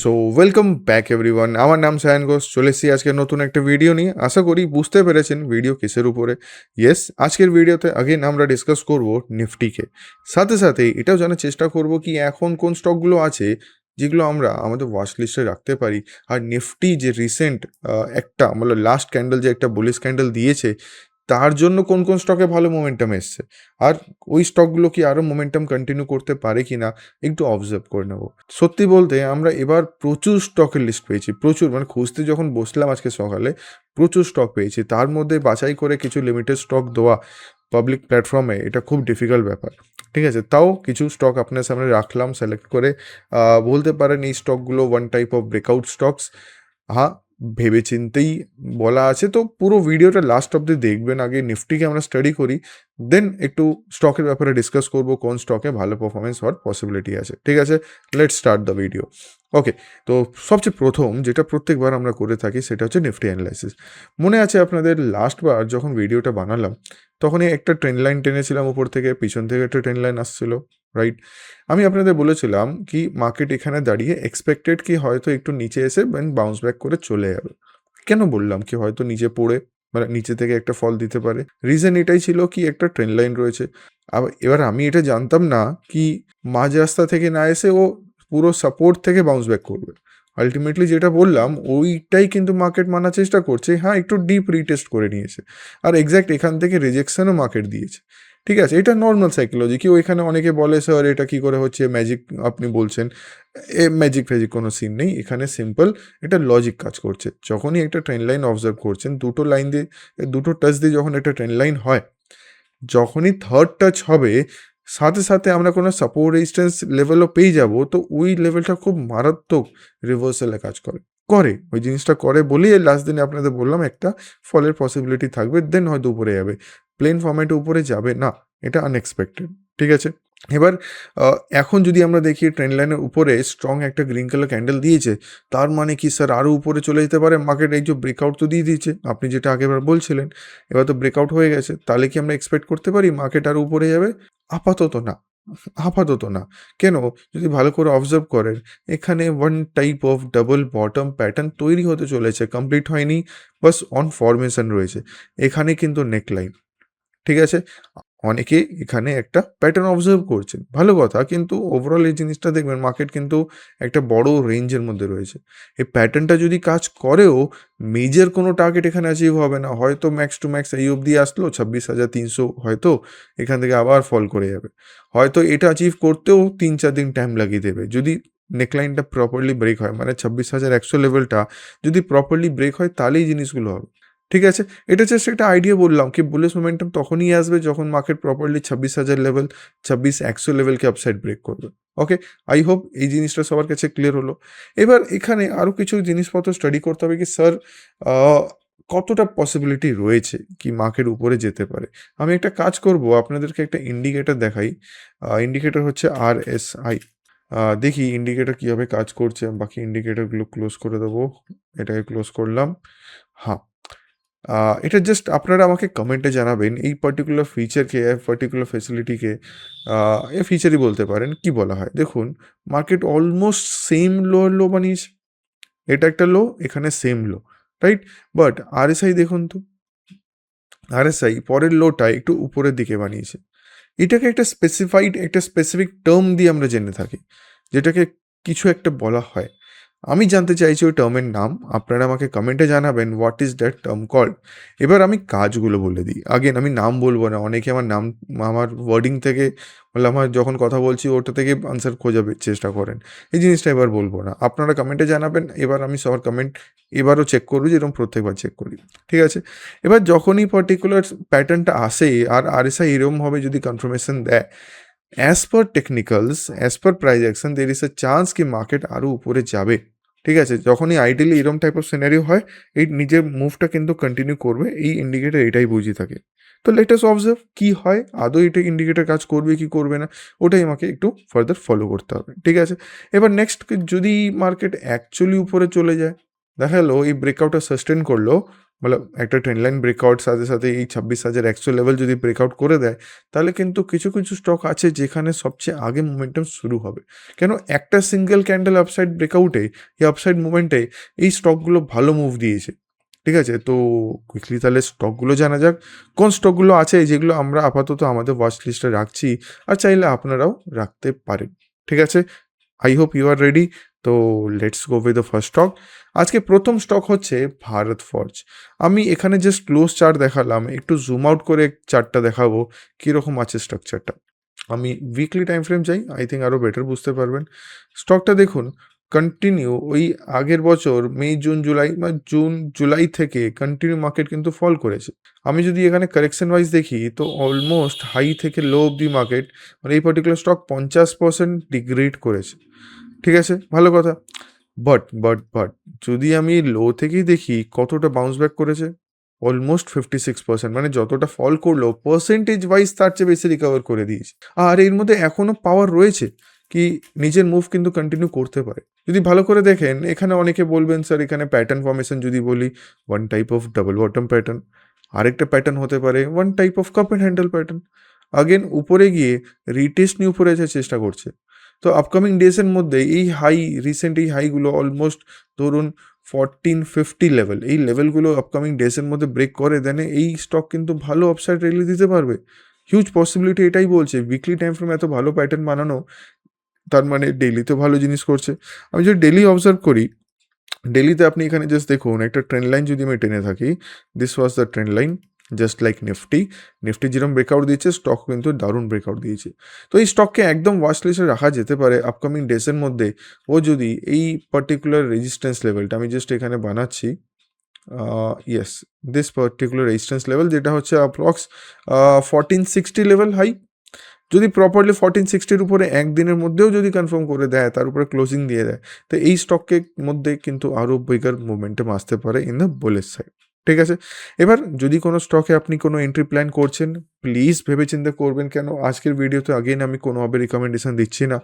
So welcome back everyone আমার নাম সায়ন ঘোষ। চলে এসেছি আজকে নতুন একটা ভিডিও নিয়ে। আশা করি বুঝতে পেরেছেন ভিডিও কিসের উপরে। ইয়েস আজকের ভিডিওতে আগেন আমরা ডিসকাস করব নিফটিকে সাথে সাথে এটাও জানার চেষ্টা করব কি এখন কোন স্টকগুলো আছে যেগুলো আমরা আমাদের ওয়াচ লিস্টে রাখতে পারি। আর নিফটি যে রিসেন্ট একটা মানে লাস্ট ক্যান্ডেল যে একটা বুলিশ ক্যান্ডেল দিয়েছে তার জন্য কোন কোন স্টকে ভালো মোমেন্টাম এসছে? আর ওই স্টকগুলো কি আরও মোমেন্টাম কন্টিনিউ করতে পারে কি না একটু অবজার্ভ করে নেব। সত্যি বলতে আমরা এবার প্রচুর স্টকের লিস্ট পেয়েছি, প্রচুর। মানে খুঁজতে যখন বসলাম আজকে সকালে, প্রচুর স্টক পেয়েছি। তার মধ্যে বাছাই করে কিছু লিমিটেড স্টক দেওয়া পাবলিক প্ল্যাটফর্মে এটা খুব ডিফিকাল্ট ব্যাপার। ঠিক আছে? তাও কিছু স্টক আপনার সামনে রাখলাম সিলেক্ট করে বলতে পারেন এই স্টকগুলো one type of breakout stocks হ্যাঁ? ভেবে চিন্তেই বলা আছে। তো পুরো ভিডিওটা লাস্ট অব্দি দেখবেন। আগে নিফটিকে আমরা স্টাডি করি দেন একটু স্টকের ব্যাপারে ডিসকাস করব, কোন স্টকে ভালো পারফরমেন্স হওয়ার পসিবিলিটি আছে। ঠিক আছে? Let start the video okay তো সবচেয়ে প্রথম যেটা প্রত্যেকবার আমরা করে থাকি সেটা হচ্ছে নিফটি অ্যানালাইসিস মনে আছে আপনাদের লাস্টবার যখন ভিডিওটা বানালাম, তখনই একটা ট্রেন লাইন টেনেছিলাম উপর থেকে, পিছন থেকে একটা ট্রেন লাইন আসছিল রাইট আমি আপনাদের বলেছিলাম কি মার্কেট এখানে দাঁড়িয়ে এক্সপেক্টেড কি হয়তো একটু নিচে এসে বাউন্স ব্যাক করে চলে যাবে। কেন বললাম কি হয়তো নিচে পড়ে মানে নিচে থেকে একটা ফল দিতে পারে? রিজন এটাই ছিল কি একটা ট্রেন লাইন রয়েছে। আবার এবার আমি এটা জানতাম না কি মাঝ রাস্তা থেকে না এসে ও পুরো সাপোর্ট থেকে বাউন্স ব্যাক করবে। আলটিমেটলি যেটা বললাম, ওইটাই কিন্তু মার্কেট মানার চেষ্টা করছে। হ্যাঁ একটু ডিপ রিটেস্ট করে নিয়েছে। আর এক্স্যাক্ট এখান থেকে রিজেকশনও মার্কেট দিয়েছে। ঠিক আছে, এটা নর্মাল সাইকোলজি কি ওইখানে অনেকে বলে স্যার এটা কি করে হচ্ছে? ম্যাজিক আপনি বলছেন। এ ম্যাজিক ফ্যাজিক কোনো সিন নেই। এখানে সিম্পল এটা লজিক কাজ করছে। যখনই একটা ট্রেন লাইন অবজার্ভ করছেন, দুটো লাইন দিয়ে, দুটো টাচ দিয়ে যখন একটা ট্রেন লাইন হয়, যখনই থার্ড টাচ হবে সাথে সাথে আমরা কোনো সাপোর্ট রেজিস্ট্যান্স লেভেলও পেয়ে যাব, তো ওই লেভেলটা খুব মারাত্মক রিভার্সালে কাজ করে। করে, ওই জিনিসটা করে বলেই লাস্ট দিনে আপনাদের বললাম একটা ফলের পসিবিলিটি থাকবে দেন হয়তো উপরে যাবে। প্লেন ফর্ম্যাটে উপরে যাবে, না, এটা আনএক্সপেক্টেড ঠিক আছে? এবার এখন যদি আমরা দেখি ট্রেন লাইনের উপরে স্ট্রং একটা গ্রিন কালার ক্যান্ডেল দিয়েছে, তার মানে কি স্যার আরও উপরে চলে যেতে পারে? মার্কেট এই যে ব্রেকআউট তো দিয়ে দিয়েছে, আপনি যেটা আগেবার বলছিলেন, এবার তো ব্রেকআউট হয়ে গেছে, তাহলে কি আমরা এক্সপেক্ট করতে পারি মার্কেট আরও উপরে যাবে? আপাতত না আপাতত না। কেন? যদি ভালো করে অবজার্ভ করেন, এখানে one type of double bottom pattern তৈরি হতে চলেছে কমপ্লিট হয়নি বাস অন ফরমেশন রয়েছে, এখানে কিন্তু নেকলাইন ঠিক আছে? অনেকে এখানে একটা প্যাটার্ন অবজার্ভ করছেন। ভালো কথা, কিন্তু ওভারঅল এই জিনিসটা দেখবেন মার্কেট কিন্তু একটা বড় রেঞ্জের মধ্যে রয়েছে। এই প্যাটার্নটা যদি কাজ করেও মেজর কোনো টার্গেট এখানে অ্যাচিভ হবে না। হয়তো ম্যাক্স টু ম্যাক্স এই অবধি আসলো, ছাব্বিশ হাজার তিনশো হয়তো এখান থেকে আবার ফল করে যাবে। হয়তো এটা অ্যাচিভ করতেও তিন চার দিন টাইম লাগিয়ে দেবে। যদি নেকলাইনটা প্রপারলি ব্রেক হয় মানে ছাব্বিশ হাজার একশো লেভেলটা যদি প্রপারলি ব্রেক হয়, তাহলেই জিনিসগুলো হবে। ঠিক আছে? এটা জাস্ট একটা আইডিয়া বললাম কি বুলিশ মোমেন্টাম তখনই আসবে যখন মার্কেট প্রপারলি ছাব্বিশ হাজার লেভেল ছাব্বিশ একশো লেভেলকে আপসাইড ব্রেক করবে। ওকে আই হোপ এই জিনিসটা সবার কাছে ক্লিয়ার হলো। এবার এখানে আরও কিছু জিনিসপত্র স্টাডি করতে হবে কি স্যার কতটা পসিবিলিটি রয়েছে কি মার্কেট উপরে যেতে পারে? আমি একটা কাজ করব, আপনাদেরকে একটা ইন্ডিকেটর দেখাই। ইন্ডিকেটর হচ্ছে আর এস আই দেখি ইন্ডিকেটর কীভাবে কাজ করছে, বাকি ইন্ডিকেটরগুলো ক্লোজ করে দেবো। এটাকে ক্লোজ করলাম। হ্যাঁ। এটা জাস্ট আপনারা আমাকে কমেন্টে জানাবেন এই পার্টিকুলার ফিচারকে এ পার্টিকুলার ফেসিলিটিকে এ ফিচারই বলতে পারেন, কি বলা হয়? দেখুন market almost same low low বানিয়েছে। এটা একটা লো এখানে same low right but RSI দেখুন তো আরএসআই পরের লোটা একটু উপরের দিকে বানিয়েছে। এটাকে একটা স্পেসিফাইড একটা স্পেসিফিক টার্ম দিয়ে আমরা জেনে থাকি, যেটাকে কিছু একটা বলা হয়। আমি জানতে চাইছি ওই টার্মের নাম। আপনারা আমাকে কমেন্টে জানাবেন what is that term called এবার আমি কাজগুলো বলে দিই। আগেন আমি নাম বলব না, অনেকে আমার নাম, আমার ওয়ার্ডিং থেকে বলে আমার যখন কথা বলছি, ওটা থেকে আনসার খোঁজাবে চেষ্টা করেন। এই জিনিসটা এবার বলব না। আপনারা কমেন্টে জানাবেন, এবার আমি সবার কমেন্ট এবারও চেক করব, যেরকম প্রত্যেকবার চেক করি। ঠিক আছে? এবার যখনই পার্টিকুলার প্যাটার্নটা আসে, আর আর আরএসআই এরকমভাবে যদি কনফার্মেশন দেয় as per technicals as per price action there is a chance কি মার্কেট আরও উপরে যাবে। ঠিক আছে? যখনই আইডিয়ালি এরকম টাইপ অফ সিনারিও হয়, এই নিজের মুভটা কিন্তু কন্টিনিউ করবে, এই ইন্ডিকেটার এটাই বুঝিয়ে থাকে। তো লেটেস্ট অবজার্ভ কী হয়, আদৌ এটা ইন্ডিকেটার কাজ করবে কি করবে না, ওটাই আমাকে একটু ফার্দার ফলো করতে হবে, ঠিক আছে? এবার নেক্সট যদি মার্কেট অ্যাকচুয়ালি উপরে চলে যায় দেখা গেলো এই ব্রেকআউটটা সাস্টেন করল মানে একটা ট্রেন লাইন ব্রেকআউট সাথে সাথে এই ছাব্বিশ হাজার একশো লেভেল যদি ব্রেকআউট করে দেয়, তাহলে কিন্তু কিছু কিছু স্টক আছে যেখানে সবচেয়ে আগে মোমেন্টাম শুরু হবে। কেন? একটা সিঙ্গেল ক্যান্ডেল আপসাইড ব্রেকআউটে এই আপসাইড মুভমেন্টে এই স্টকগুলো ভালো মুভ দিয়েছে। ঠিক আছে? তো কুইকলি তাহলে স্টকগুলো জানা যাক। কোন স্টকগুলো আছে যেগুলো আমরা আপাতত আমাদের ওয়াচ লিস্টে রাখছি, আর চাইলে আপনারাও রাখতে পারেন। ঠিক আছে? I hope you are ready তো let's go with the first stock আজকে প্রথম স্টক হচ্ছে ভারত ফর্জ আমি এখানে জাস্ট ক্লোজ চার্ট দেখালাম, একটু জুম আউট করে চার্টটা দেখাবো, কীরকম আছে স্ট্রাকচারটা আমি উইকলি টাইম ফ্রেম চাই আই থিঙ্ক আরও বেটার বুঝতে পারবেন। স্টকটা দেখুন কন্টিনিউ ওই আগের বছর মে জুন জুলাই বা জুন জুলাই থেকে কন্টিনিউ মার্কেট কিন্তু ফল করেছে। আমি যদি এখানে কারেকশন ওয়াইজ দেখি, তো অলমোস্ট হাই থেকে লো অব দি মার্কেট মানে এই পার্টিকুলার স্টক পঞ্চাশ পার্সেন্ট ডিগ্রেড করেছে। ঠিক আছে? ভালো কথা। বাট বাট বাট যদি আমি লো থেকেই দেখি, কতটা বাউন্স ব্যাক করেছে? অলমোস্ট ফিফটি সিক্স পার্সেন্ট মানে যতটা ফল করল পার্সেন্টেজ ওয়াইজ তার চেয়ে বেশি রিকভার করে দিয়েছে। আর এর মধ্যে এখনও পাওয়ার রয়েছে কি নিজের মুভ কিন্তু কন্টিনিউ করতে পারে। যদি ভালো করে দেখেন, এখানে অনেকে বলবেন স্যার এখানে প্যাটার্ন ফর্মেশন যদি বলি one type of double bottom pattern আরেকটা প্যাটার্ন হতে পারে one type of cup and handle pattern again উপরে গিয়ে রিটেস্ট নিয়ে উপরে চেষ্টা করছে। তো আপকামিং ডেজের মধ্যে এই হাই রিসেন্ট এই হাইগুলো অলমোস্ট ধরুন ফরটিন ফিফটি লেভেল এই লেভেলগুলো আপকামিং ডেজের মধ্যে ব্রেক করে দেন এই স্টক কিন্তু ভালো আপসাইড রেলি দিতে পারবে। হিউজ পসিবিলিটি এটাই বলছে উইকলি টাইম ফ্রেম এত ভালো প্যাটার্ন বানানো, তার মানে ডেলিতে ভালো জিনিস করছে। আমি যদি ডেলি অবজার্ভ করি ডেলিতে আপনি এখানে জাস্ট দেখুন, একটা ট্রেন লাইন যদি আমি টেনে থাকি this was the trend line just like Nifty Nifty যেরকম ব্রেকআউট দিয়েছে স্টক কিন্তু দারুণ ব্রেকআউট দিয়েছে। তো এই স্টককে একদম ওয়াচ লিস্টে রাখা যেতে পারে আপকামিং ডেসের মধ্যে। ও যদি এই পার্টিকুলার রেজিস্ট্যান্স লেভেলটা আমি জাস্ট এখানে বানাচ্ছি yes this particular resistance level যেটা হচ্ছে approx fourteen sixty level high যদি প্রপারলি ফরটিন সিক্সটির উপরে একদিনের মধ্যেও যদি কনফার্ম করে দেয়, তার উপরে ক্লোজিং দিয়ে দেয়, তো এই স্টককে মধ্যে কিন্তু আরও বিগার মুভমেন্টাম আসতে পারে ইন দ্য বুলের সাইড ঠিক আছে? এবার যদি কোনো স্টকে আপনি কোনো এন্ট্রি প্ল্যান করছেন প্লিজ ভেবে চিন্তা করবেন কেন? আজকের ভিডিওতে আগেন আমি কোনোভাবে রিকমেন্ডেশন দিচ্ছি না।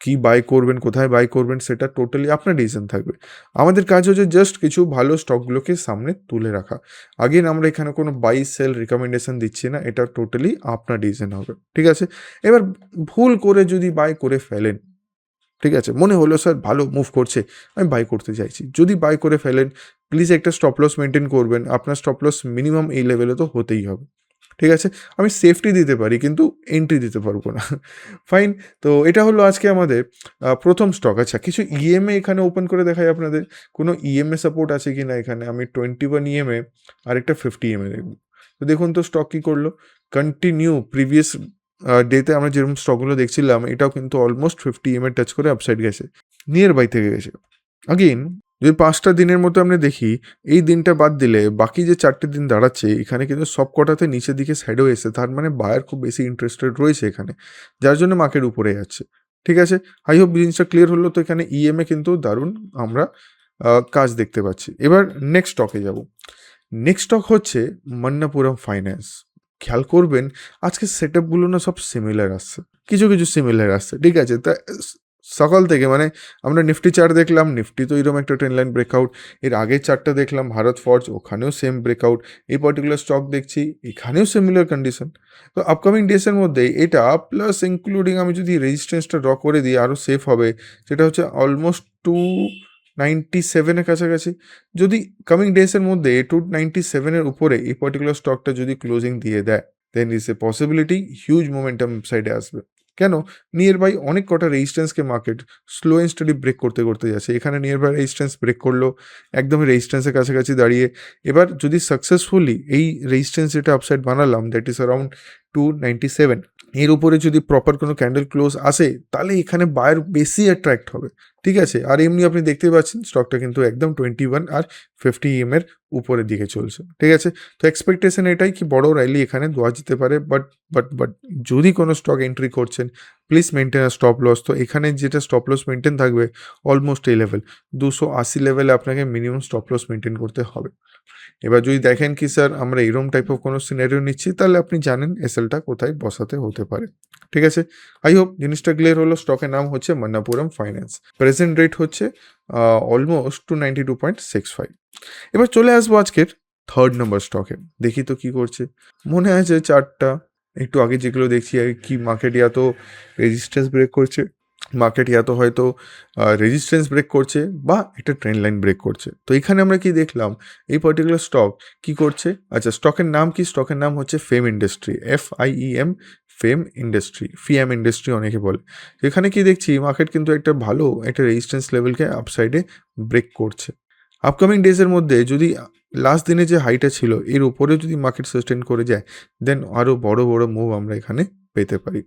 কি বাই করবেন, কোথায় বাই করবেন, সেটা টোটালি আপনার ডিসিশন থাকবে। আমাদের কাজ হচ্ছে জাস্ট কিছু ভালো স্টকগুলোকে সামনে তুলে রাখা। আগেন আমরা এখানে কোনো বাই সেল রিকমেন্ডেশন দিচ্ছি না, এটা টোটালি আপনার ডিসিশন হবে। ঠিক আছে? এবার ভুল করে যদি বাই করে ফেলেন ঠিক আছে? মনে হলো, স্যার, ভালো মুভ করছে, আমি বাই করতে চাইছি। যদি বাই করে ফেলেন প্লিজ একটা স্টপ লস মেনটেন করবেন। আপনার স্টপ লস মিনিমাম এই লেভেলে তো হতেই হবে। ঠিক আছে? আমি সেফটি দিতে পারি, কিন্তু এন্ট্রি দিতে পারব না। ফাইন তো এটা হলো আজকে আমাদের প্রথম স্টক আচ্ছা কিছু ইএমএ এখানে ওপেন করে দেখাই আপনাদের। কোনো ইএমএ সাপোর্ট আছে কি না এখানে? আমি টোয়েন্টি ওয়ান ইএমএ আরেকটা ফিফটি ইএমএ দেখব। তো দেখুন তো স্টক কী করল? কন্টিনিউ প্রিভিয়াস ডেতে আমরা যেরকম স্টকগুলো দেখছিলাম, এটাও কিন্তু অলমোস্ট ফিফটি ইএমএ টাচ করে আপসাইড গেছে। নিয়ার বাই থেকে গেছে। আগেন যদি পাঁচটা দিনের মতো আমরা দেখি, এই দিনটা বাদ দিলে বাকি যে চারটে দিন দাঁড়াচ্ছে, এখানে কিন্তু সব কটাতে নিচের দিকে সাইডও এসে তার মানে বায়ার খুব বেশি ইন্টারেস্টেড রয়েছে এখানে, যার জন্য মার্কেট উপরে যাচ্ছে। ঠিক আছে? আই হোপ জিনিসটা ক্লিয়ার হলো তো এখানে ইএমএ কিন্তু দারুণ আমরা কাজ দেখতে পাচ্ছি। এবার নেক্সট স্টকে যাব। নেক্সট স্টক হচ্ছে মন্নাপুরম ফাইন্যান্স খেয়াল করবেন, আজকে সেট আপগুলো না সব সিমিলার আসছে। কিছু কিছু সিমিলার আসছে। ঠিক আছে, তা সকাল থেকে মানে আমরা নিফটি চার্ট দেখলাম নিফটি তো এরকম একটা ট্রেন লাইন ব্রেকআউট এর আগের চারটা দেখলাম ভারত ফর্জ ওখানেও সেম ব্রেকআউট এই পার্টিকুলার স্টক দেখছি, এখানেও সিমিলার কন্ডিশন তো আপকামিং ডেসের মধ্যে এটা প্লাস ইনক্লুডিং আমি যদি রেজিস্ট্যান্সটা ড্র করে দিই আরও সেফ হবে, সেটা হচ্ছে অলমোস্ট টু নাইনটি সেভেনের কাছাকাছি। যদি কামিং ডেসের মধ্যে টু নাইনটি সেভেনের উপরে এই পার্টিকুলার স্টকটা যদি ক্লোজিং দিয়ে দেয় then is a possibility huge momentum সাইডে আসবে। কেন? নিয়ার বাই অনেক কটা রেজিস্ট্যান্সকে market slow and steady break করতে করতে যাচ্ছে। এখানে নিয়ার বাই রেজিস্ট্যান্স ব্রেক করল একদমই রেজিস্ট্যান্সের কাছাকাছি দাঁড়িয়ে। এবার যদি সাকসেসফুলি এই রেজিস্ট্যান্স যেটা আপসাইড বানালাম that is around two ninety seven এর উপরে যদি প্রপার কোনো ক্যান্ডেল ক্লোজ আসে, তাহলে এখানে বায়ার বেশি অ্যাট্রাক্ট হবে। ঠিক আছে? আর এমনি আপনি দেখতে পাচ্ছেন স্টকটা কিন্তু একদম টোয়েন্টি ওয়ান আর ফিফটি এম এর উপরের দিকে চলছে। ঠিক আছে? তো এক্সপেকটেশন এটাই কি বড় র্যালি এখানে দেওয়া যেতে পারে বাট বাট বাট যদি কোনো স্টক এন্ট্রি করছেন প্লিজ মেনটেন আর স্টপ লস তো এখানে যেটা স্টপ লস মেনটেন থাকবে অলমোস্ট এই লেভেল দুশো আশি লেভেলে আপনাকে মিনিমাম স্টপ লস মেনটেন করতে হবে। এবার যদি দেখেন কি স্যার আমরা এরম টাইপ অফ কোনো সিনারিও নিচ্ছি, তাহলে আপনি জানেন এসএলটা কোথায় বসাতে হতে পারে। ঠিক আছে? আই হোপ জিনিসটা ক্লিয়ার হলো। স্টকের নাম হচ্ছে মন্নাপুরম ফাইন্যান্স প্রেজেন্ট রেট হচ্ছে almost two ninety two point six five এবার চলে আসব আজকের থার্ড নম্বর স্টকে দেখি তো কি করছে। মনে আছে চারটা, একটু আগে যেগুলো দেখছি কি মার্কেট ইয়া তো রেজিস্ট্যান্স ব্রেক করছে। মার্কেট ইয়া তো হয়তো রেজিস্ট্যান্স ব্রেক করছে বা একটা ট্রেন লাইন ব্রেক করছে। তো এখানে আমরা কি দেখলাম? এই পার্টিকুলার স্টক কি করছে? আচ্ছা স্টকের নাম কি? স্টকের নাম হচ্ছে Fiem industry F I E M Fiem industry Fiem industry অনেকে বলে। এখানে কি দেখছি? মার্কেট কিন্তু একটা ভালো, একটা রেজিস্ট্যান্স লেভেলকে আপসাইডে ব্রেক করছে। আপকামিং ডেজের মধ্যে যদি লাস্ট দিনে যে হাইটা ছিল, এর উপরে যদি মার্কেট সাস্টেন করে যায় দেন আরও বড় বড় মুভ আমরা এখানে পেতে পারি।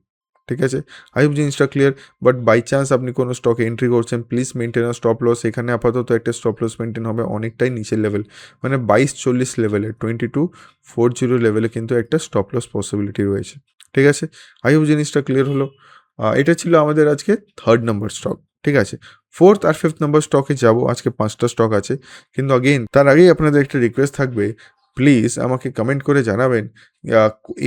ঠিক আছে? আই হোপ জিনিসটা ক্লিয়ার বাট বাই চান্স আপনি কোনো স্টকে এন্ট্রি করছেন প্লিজ মেনটেন আর স্টপ লস এখানে আপাতত একটা স্টপ লস মেনটেন হবে অনেকটাই নিচের লেভেল মানে বাইশ চল্লিশ লেভেলে টোয়েন্টি টু ফোর জিরো লেভেলে কিন্তু একটা স্টপ লস পসিবিলিটি রয়েছে। ঠিক আছে? আই হোপ জিনিসটা ক্লিয়ার হলো? এটা ছিল আমাদের আজকে থার্ড নাম্বার স্টক ঠিক আছে? ফোর্থ আর ফিফথ নাম্বার স্টকে যাব। আজকে পাঁচটা স্টক আছে। কিন্তু আগেইন তার আগেই আপনাদের একটা রিকোয়েস্ট থাকবে। প্লিজ আমাকে কমেন্ট করে জানাবেন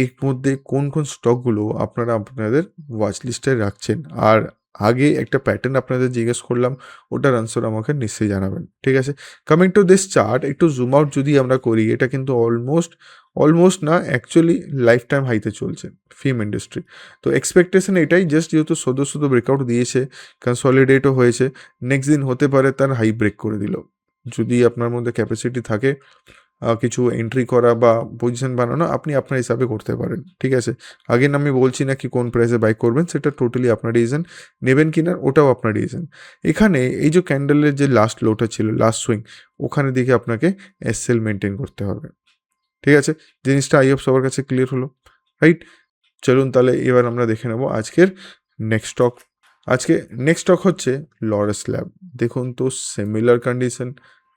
এর মধ্যে কোন কোন স্টকগুলো আপনারা আপনাদের ওয়াচ লিস্টে রাখছেন? আর আগে একটা প্যাটার্ন আপনাদের জিজ্ঞেস করলাম, ওটার আনসার আমাকে নিশ্চয়ই জানাবেন, ঠিক আছে? কামিং টু দিস চার্ট একটু জুম আউট যদি আমরা করি, এটা কিন্তু অলমোস্ট অলমোস্ট না অ্যাকচুয়ালি লাইফ টাইম হাইতে চলছে ফিল্ম ইন্ডাস্ট্রি তো এক্সপেকটেশন এটাই জাস্ট যেহেতু সদ্য সদ্য ব্রেকআউট দিয়েছে কনসলিডেটও হয়েছে নেক্সট দিন হতে পারে তার হাই ব্রেক করে দিল। যদি আপনার মধ্যে ক্যাপাসিটি থাকে কিছু এন্ট্রি করা বা পজিশন বানানো আপনি আপনার হিসাবে করতে পারেন। ঠিক আছে? আগেন আমি বলছি না কি কোন প্রাইসে বাই করবেন, সেটা টোটালি আপনার ডিসিশন নেবেন কি না, ওটাও আপনার ডিসিশন এখানে এই যে ক্যান্ডেলের যে লাস্ট লোটা ছিল লাস্ট সুইং ওখানে দিকে আপনাকে এসএল মেনটেন করতে হবে। ঠিক আছে? জিনিসটা আই অফ সবার কাছে ক্লিয়ার হলো। রাইট চলুন তাহলে এবার আমরা দেখে নেব আজকের নেক্সট স্টক আজকে নেক্সট স্টক হচ্ছে লরেস ল্যাব দেখুন তো সিমিলার কন্ডিশন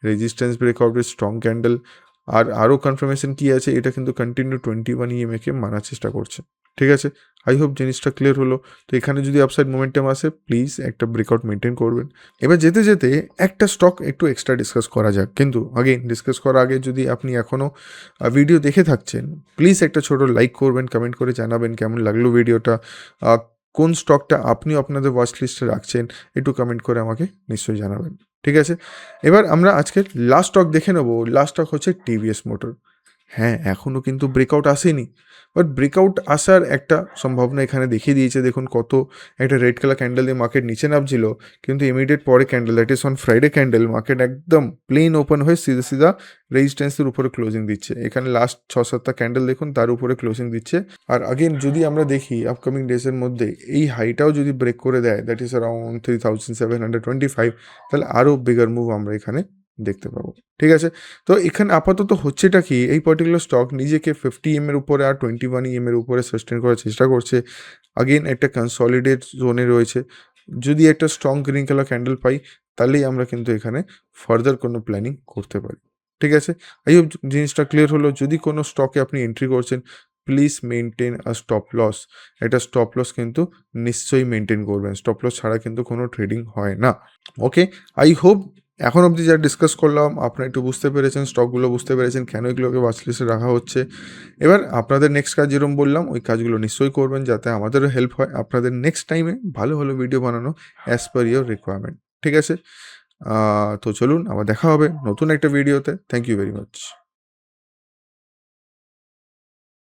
রেজিস্ট্যান্স ব্রেকআউটের স্ট্রং ক্যান্ডেল আর আরও কনফার্মেশন কি আছে, এটা কিন্তু কন্টিনিউ টোয়েন্টি ওয়ান ইএমএকে মানার চেষ্টা করছে। ঠিক আছে? আই হোপ জিনিসটা ক্লিয়ার হলো। তো এখানে যদি আপসাইড মোমেন্টাম আসে প্লিজ একটা ব্রেকআউট মেনটেন করবেন। এবার যেতে যেতে একটা স্টক একটু এক্সট্রা ডিসকাস করা যাক। কিন্তু আগেই ডিসকাস করার আগে যদি আপনি এখনও ভিডিও দেখে থাকছেন প্লিজ একটা ছোট লাইক করবেন কমেন্ট করে জানাবেন কেমন লাগল ভিডিওটা কোন স্টকটা আপনি আপনাদের ওয়াচ লিস্টে রাখছেন, একটু কমেন্ট করে আমাকে নিশ্চয়ই জানাবেন। ঠিক আছে? এবার আমরা আজকে লাস্ট স্টক দেখে নেব। লাস্ট স্টক হচ্ছে টিভিএস মোটর হ্যাঁ এখনও কিন্তু ব্রেকআউট আসেনি। বাট ব্রেকআউট আসার একটা সম্ভাবনা এখানে দেখিয়ে দিয়েছে। দেখুন কত একটা রেড কালার ক্যান্ডেল দিয়ে মার্কেট নিচে নামছিল, কিন্তু ইমিডিয়েট পরে candle that is on Friday candle market একদম প্লেন ওপেন হয়ে সিধা সিধা রেজিস্ট্যান্সের উপরে ক্লোজিং দিচ্ছে। এখানে লাস্ট ছ সাতটা ক্যান্ডেল দেখুন, তার উপরে ক্লোজিং দিচ্ছে। আর আগেন যদি আমরা দেখি আপকামিং ডেজের মধ্যে, এই হাইটাও যদি ব্রেক করে দেয় that is around three thousand seven hundred twenty five তাহলে আরও বিগার মুভ আমরা এখানে দেখতে পাবো। ঠিক আছে? তো এখানে আপাতত হচ্ছেটা কি, এই পার্টিকুলার স্টক নিজেকে ফিফটি এম এর উপরে আর টোয়েন্টি ওয়ান এম এর উপরে সাস্টেন করার চেষ্টা করছে। আগেন একটা কনসলিডেট জোনে রয়েছে। যদি একটা স্ট্রং গ্রিন কালার ক্যান্ডেল পাই, তাহলেই আমরা কিন্তু এখানে ফার্দার কোনো প্ল্যানিং করতে পারি। ঠিক আছে? আই হোপ জিনিসটা ক্লিয়ার হলো। যদি কোনো স্টকে আপনি এন্ট্রি করছেন please maintain a stop loss একটা স্টপ লস কিন্তু নিশ্চয়ই মেনটেন করবেন। স্টপ লস ছাড়া কিন্তু কোনো ট্রেডিং হয় না। ওকে আই হোপ এখন অবধি যা ডিসকাস করলাম, আপনারা একটু বুঝতে পেরেছেন স্টকগুলো বুঝতে পেরেছেন, কেন এগুলোকে ওয়াচলিস্টে রাখা হচ্ছে। এবার আপনাদের নেক্সট কাজ যেরকম বললাম, ওই কাজগুলো নিশ্চয়ই করবেন যাতে আমাদেরও হেল্প হয়। আপনাদের নেক্সট টাইমে ভালো ভালো ভিডিও বানানো অ্যাজ পার ইয়োর রিকোয়ারমেন্ট ঠিক আছে? তো চলুন, আবার দেখা হবে নতুন একটা ভিডিওতে থ্যাংক ইউ ভেরি মাচ